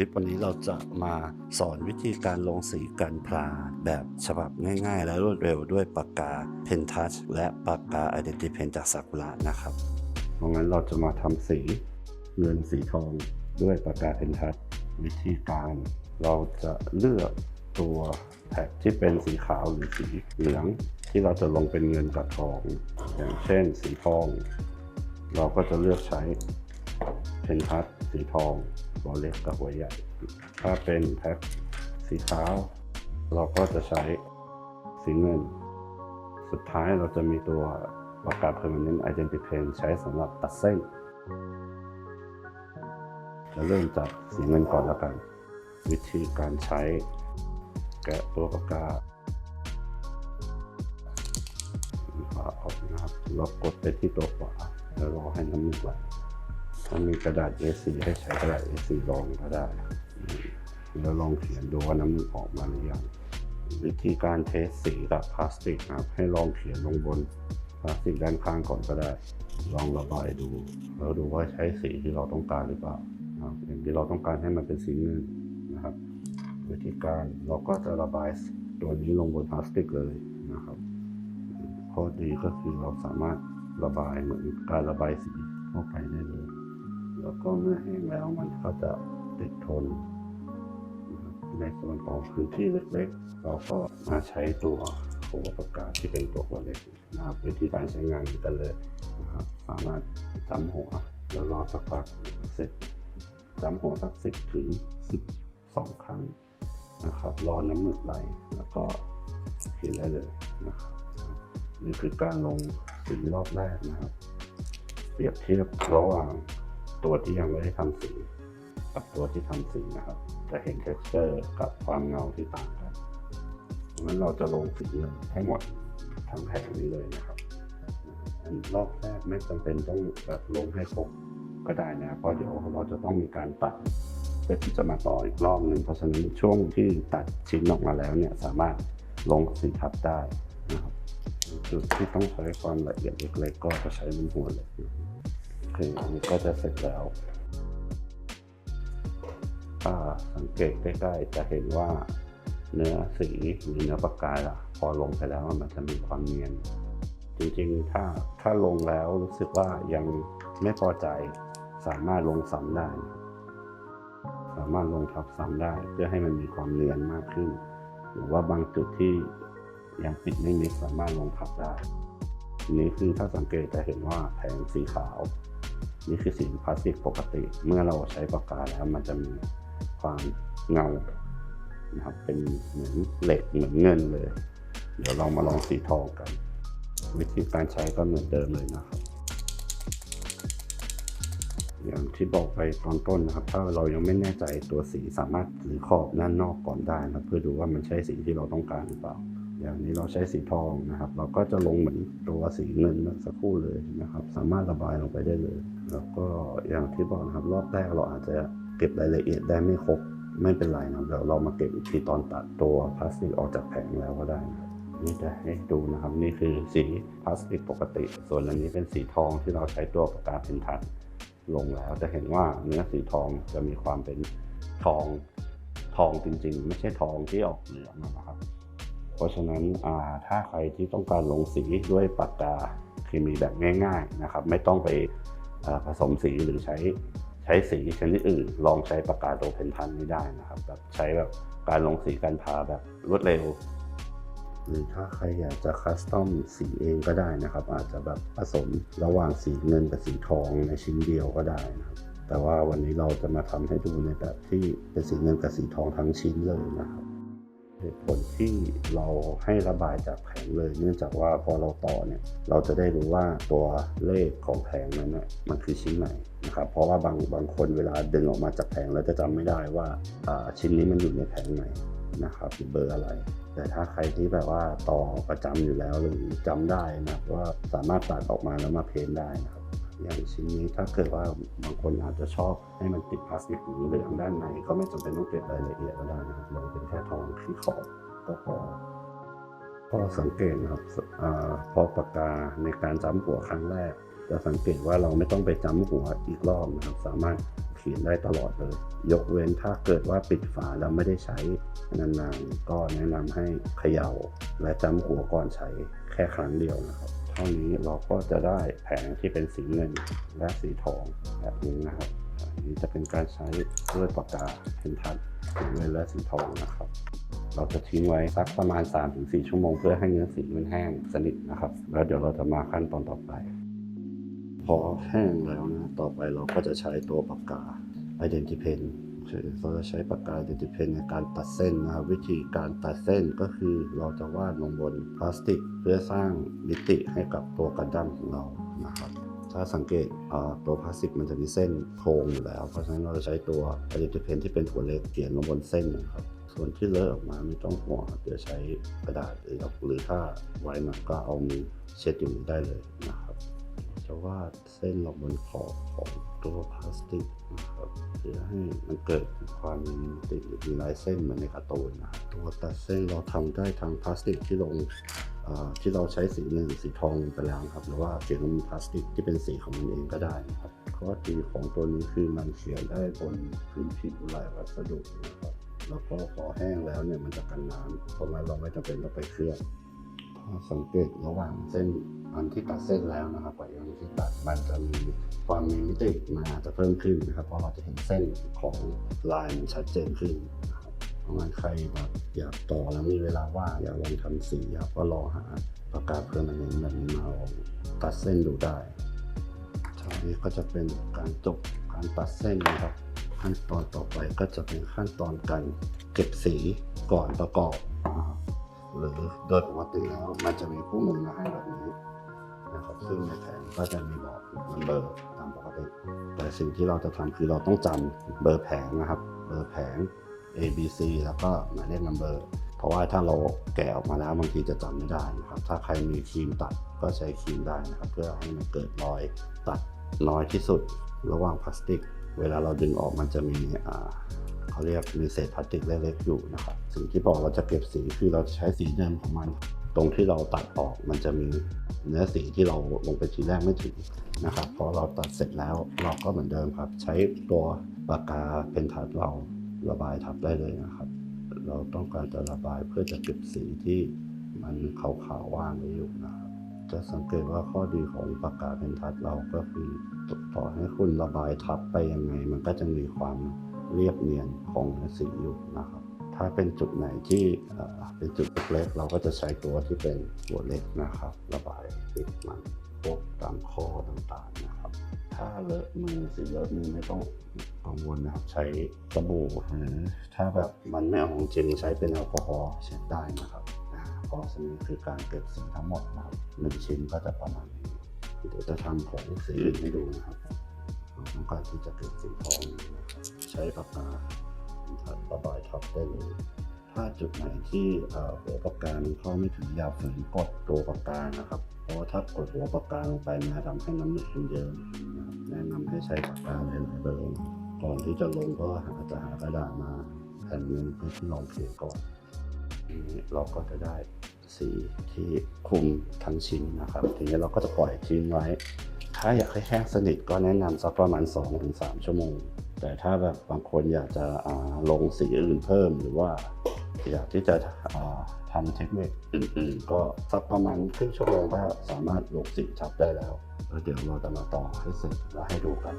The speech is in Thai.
ลิปวันนี้เราจะมาสอนวิธีการลงสีกันพลาแบบฉบับง่ายๆ และรวดเร็วด้วยปากกา Pen Touch และปากกา Identity Pen จากซากุระนะครับเพราะงั้นเราจะมาทำสีเงินสีทองด้วยปากกา Pen Touch วิธีการเราจะเลือกตัวแท็กที่เป็นสีขาวหรือสีเหลือง ที่เราจะลงเป็นเงินกับทอง อย่างเช่นสีทอง เราก็จะเลือกใช้เพนทัสสีทอง หัวเล็กกับหัวใหญ่ ถ้าเป็นแพ็คสีขาว เราก็จะใช้สีเงิน สุดท้ายเราจะมีตัวปากกา permanent identity pen ใช้สำหรับตัดเส้น จะเริ่มจากสีเงินก่อนแล้วกัน วิธีการใช้ แกะตัวปากกาขวาออกนะครับแล้วกดไปที่ตัวขวาแล้วรอให้น้ำมันไหล ถ้ามีกระดาษ A4 ให้ใช้กระดาษ A4 รองก็ได้ แล้วลองเขียนดูว่าน้ำมันออกมาหรือยังวิธีการเทสสีกับพลาสติกนะครับ ให้ลองเขียนลงบนพลาสติกด้านข้างก่อนก็ได้ ลองระบายดู แล้วดูว่าใช้สีที่เราต้องการหรือเปล่าครับอย่างที่เราต้องการให้มันเป็นสีเงินนะครับ วิธีการเราก็จะระบายตัวนี้ลงบนพลาสติกเลยนะครับข้อดีก็คือเราสามารถระบายเหมือนการระบายสีเข้าไปได้เลย แล้วก็เมื่อแห้งแล้วมันก็จะติดทน ในส่วนของพื้นที่เล็กๆ เราก็มาใช้ตัวหัวปากกาที่เป็นตัวเล็กนะครับวิธีการใช้งานกันเลยนะครับสามารถจำหัวแล้วรอสักพักเสร็จจำหัวสักสิบถึงสิบสองครั้งนะครับรอน้ำหมึกไหลแล้วก็เขียนได้เลยนะครับนี่คือการลงสีรอบแรกนะครับ เปรียบเทียบระหว่าง ตัวที่ยังไม่ได้ทำสี กับตัวที่ทำสีนะครับ จะเห็น texture กับความเงาที่ต่างกันงั้นเราจะลงสีเลยให้หมดทั้งแผงนี้เลยนะครับอันรอบแรกไม่จำเป็นต้องแบบลงให้ครบก็ได้นะเพราะเดี๋ยวเราจะต้องมีการตัดเพื่อที่จะมาต่ออีกรอบหนึ่งเพราะฉะนั้นช่วงที่ตัดชิ้นออกมาแล้วเนี่ยสามารถลงสีทับได้นะครับจุดที่ต้องใช้ความละเอียดเล็กๆก็จะใช้เป็นหัวเล็ก ครับโอก็จะเสร็จแล้วถ้าสังเกตใกล้ๆจะเห็นว่าเนื้อสีหรือเนื้อปากกาอะพอลงไปแล้วมันจะมีความเนียน จริงๆ ถ้าถ้าลงแล้วรู้สึกว่ายังไม่พอใจสามารถลงซ้ำได้ สามารถลงทับซ้ำได้ เพื่อให้มันมีความเนียนมากขึ้น หรือว่าบางจุดที่ยังปิดไม่มิดสามารถลงทับได้ อันนี้คือถ้าสังเกตจะเห็นว่าแผงสีขาว นี่คือสีพลาสติกปกติ เมื่อเราใช้ปากกาแล้วมันจะมีความเงานะครับเป็นเหมือนเหล็กเหมือนเงินเลย เดี๋ยวเรามาลองสีทองกัน วิธีการใช้ก็เหมือนเดิมเลยนะครับอย่างที่บอกไปตอนต้นนะครับ ถ้าเรายังไม่แน่ใจตัวสีสามารถหรือขอบด้านนอกก่อนได้นะเพื่อดูว่ามันใช่สีที่เราต้องการหรือเปล่า อย่างนี้เราใช้สีทองนะครับ เราก็จะลงเหมือนตัวสีเงินสักคู่เลยนะครับ สามารถระบายลงไปได้เลย แล้วก็อย่างที่บอกนะครับ รอบแรกเราอาจจะเก็บรายละเอียดได้ไม่ครบไม่เป็นไรนะเดี๋ยวเรามาเก็บอีกทีตอนตัดตัวพลาสติกออกจากแผงแล้วก็ได้นะนี่จะให้ดูนะครับนี่คือสีพลาสติกปกติ ส่วนอันนี้เป็นสีทองที่เราใช้ตัวปากกาเพนทัสลงแล้วจะเห็นว่าเนื้อสีทองจะมีความเป็นทองทองจริงๆ ไม่ใช่ทองที่ออกเหลืองนะครับ เพราะฉะนั้นถ้าใครที่ต้องการลงสีด้วยปากกาเคมีแบบง่ายๆนะครับ ไม่ต้องไปผสมสีหรือใช้ใช้สีชนิดอื่น ลองใช้ปากกาโดเพนทันนี้ได้นะครับแบบใช้แบบการลงสีการพาแบบรวดเร็ว หรือถ้าใครอยากจะคัสตอมสีเองก็ได้นะครับ อาจจะแบบผสมระหว่างสีเงินกับสีทองในชิ้นเดียวก็ได้นะครับแต่ว่าวันนี้เราจะมาทำให้ดูในแบบที่เป็นสีเงินกับสีทองทั้งชิ้นเลยนะครับ เหตุผลที่เราให้ระบายจากแผงเลย เนื่องจากว่าพอเราต่อเนี่ยเราจะได้รู้ว่าตัวเลขของแผงนั้นน่ะมันคือชิ้นไหนนะครับเพราะว่าบางบางคนเวลาดึงออกมาจากแผงแล้วจะจำไม่ได้ว่าชิ้นนี้มันอยู่ในแผงไหนนะครับเบอร์อะไร แต่ถ้าใครที่แบบว่าต่อประจำอยู่แล้วหรือจำได้นะว่าสามารถตัดออกมาแล้วมาเพ้นได้นะครับ อย่างชิ้นนี้ถ้าเกิดว่าบางคนอาจจะชอบให้มันติดพลาสติกเหลืองด้านในก็ไม่จำเป็นต้องเก็บรายละเอียดก็ได้นะครับลงเป็นแค่ทองที่ขอบก็พอพอสังเกตนะครับอพอปากกาในการจ้ำหัวครั้งแรก จะสังเกตว่าเราไม่ต้องไปจำหัวอีกรอบนะครับ สามารถเขียนได้ตลอดเลย ยกเว้นถ้าเกิดว่าปิดฝาแล้วไม่ได้ใช้นานๆก็แนะนำให้เขย่า และจำหัวก่อนใช้แค่ครั้งเดียวนะครับ ท่านี้เราก็จะได้แผงที่เป็นสีเงินและสีทองแบบนี้นะครับอันนี้จะเป็นการใช้ด้วยปากกาเพนทัดสีเงินและสีทองนะครับ เราจะทิ้งไว้สักประมาณ 3-4 ชั่วโมงเพื่อให้เนื้อสีมันแห้งสนิทนะครับ แล้วเดี๋ยวเราจะมาขั้นตอนต่อไป พอแห้งแล้วนะ ต่อไปเราก็จะใช้ตัวปากกา Identity Pen คือเราจะใช้ปากกา Identity Pen ในการตัดเส้นนะครับ วิธีการตัดเส้นก็คือเราจะวาดลงบนพลาสติก เพื่อสร้างมิติให้กับตัวกันดั้มของเรานะครับถ้าสังเกตตัวพลาสติกมันจะมีเส้นโครงอยู่แล้ว เพราะฉะนั้นเราจะใช้ตัว Identity Pen ที่เป็นถั่วเล็กเขียนลงบนเส้นนะครับ ส่วนที่เลอะออกมาไม่ต้องห่วงครับเดี๋ยวใช้กระดาษหรือหรือถ้าไว้หนักก็เอามือเช็ดอยู่ได้เลยนะครับ จะวาดเส้นลงบนขอบของตัวพลาสติกนะครับ เพื่อให้มันเกิดความติหรือมีลายเส้นเหมือนในการ์ตูนนะครับตัวตัดเส้นเราทำได้ทางพลาสติกที่ลงที่เราใช้สีเงินหรือสีทองไปแล้วครับ หรือว่าเขียนบนพลาสติกที่เป็นสีของมันเองก็ได้นะครับข้อดีของตัวนี้คือมันเขียนได้บนพื้นผิวหลายวัสดุนะครับแล้วก็พอแห้งแล้วเนี่ยมันจะกันน้ำเพราะงั้นเราไม่จำเป็นต้องไปเคลือบสังเกตระหว่างเส้นอันที่ตัดเส้นแล้วนะครับกับอันที่ตัดมันจะมี ความมีมิติมันอาจจะเพิ่มขึ้นนะครับ เพราะเราจะเห็นเส้นของลายมันชัดเจนขึ้นนะครับเพราะงั้นใครแบบอยากต่อแล้วมีเวลาว่างอยากลองทำสีอยากก็ลอหาปากกาเพอร์มาเนนต์แบบนี้มาลองตัดเส้นดูได้ทีนี้ก็จะเป็นการจบการตัดเส้นนะครับ ขั้นตอนต่อไปก็จะเป็นขั้นตอนการเก็บสีก่อนประกอบนะครับหรือโดยปกติแล้วมันจะมีคู่มือมาให้แบบนี้นะครับซึ่งในแผนก็จะมีบอกเบอร์ตามปกติ แต่สิ่งที่เราจะทำคือเราต้องจำเบอร์แผงนะครับ เบอร์แผง A B C แล้วก็หมายเลขนัมเบอร์เพราะว่าถ้าเราแกะออกมาแล้วบางทีจะจำไม่ได้นะครับ ถ้าใครมีครีมตัดก็ใช้ครีมได้นะครับ เพื่อให้มันเกิดรอยตัดน้อยที่สุดระหว่างพลาสติก เวลาเราดึงออกมันจะมีอ่าเขาเรียกมีเศษพลาสติกเล็กๆอยู่นะครับ สิ่งที่บอกเราจะเก็บสีคือเราจะใช้สีเดิมของมัน ตรงที่เราตัดออกมันจะมีเนื้อสีที่เราลงไปทีแรกไม่ถึงนะครับพอเราตัดเสร็จแล้วเราก็เหมือนเดิมครับ ใช้ตัวปากกาเป็นทัดเราระบายทับได้เลยนะครับ เราต้องการจะระบายเพื่อจะเก็บสีที่มันขาวๆว่างไว้อยู่นะครับจะสังเกตว่าข้อดีของปากกาเพนทัดเราก็คือต่อให้คุณระบายทับไปยังไง มันก็จะมีความเรียบเนียนของเนื้อสีอยู่นะครับ ถ้าเป็นจุดไหนที่เป็นจุดเล็กๆเราก็จะใช้ตัวที่เป็นตัวเล็กนะครับ ระบายปิดมันพวกตามข้อต่างๆนะครับ ถ้าเลอะมือสีเลอะมือไม่ต้องกังวลนะครับใช้สบู่หรือถ้าแบบมันไม่เอาของจริงใช้เป็นแอลกอฮอล์เช็ดได้นะครับอ่าก็สนี้คือการเก็บสีทั้งหมดนะครับหนึ่งชิ้นก็จะประมาณนี้เดี๋ยวจะทำของสีอื่นให้ดูนะครับเราต้องการที่จะเก็บสีทองใช้ปากกา ระบายทับได้เลยถ้าจุดไหนที่เอ่อหัวปากกามันเข้าไม่ถึงอย่าฝืนกดตัวปากกานะครับเพราะถ้ากดหัวปากกาลงไปมันจะทำให้น้ำหนักมันเยอะนะครับแนะนำให้ใช้ปากกาหลายๆเบอร์ก่อนที่จะลงก็หาจะหากระดาษมาแผ่นหนึงเพื่อที่ลองเขียนก่อนนี้เราก็จะได้สีที่คุมทั้งชิ้นนะครับ ทีนี้เราก็จะปล่อยทิ้งไว้ ถ้าอยากให้แห้งสนิทก็แนะนำสักประมาณ 2-3 ชั่วโมง แต่ถ้าแบบบางคนอยากจะลงสีอื่นเพิ่มหรือว่าอยากที่จะทำเทคนิคอื่นๆ ก็สักประมาณครึ่งชั่วโมงก็สามารถลงสีทับได้แล้วแล้วเดี๋ยวเราจะมาต่อให้เสร็จแล้วให้ดูกัน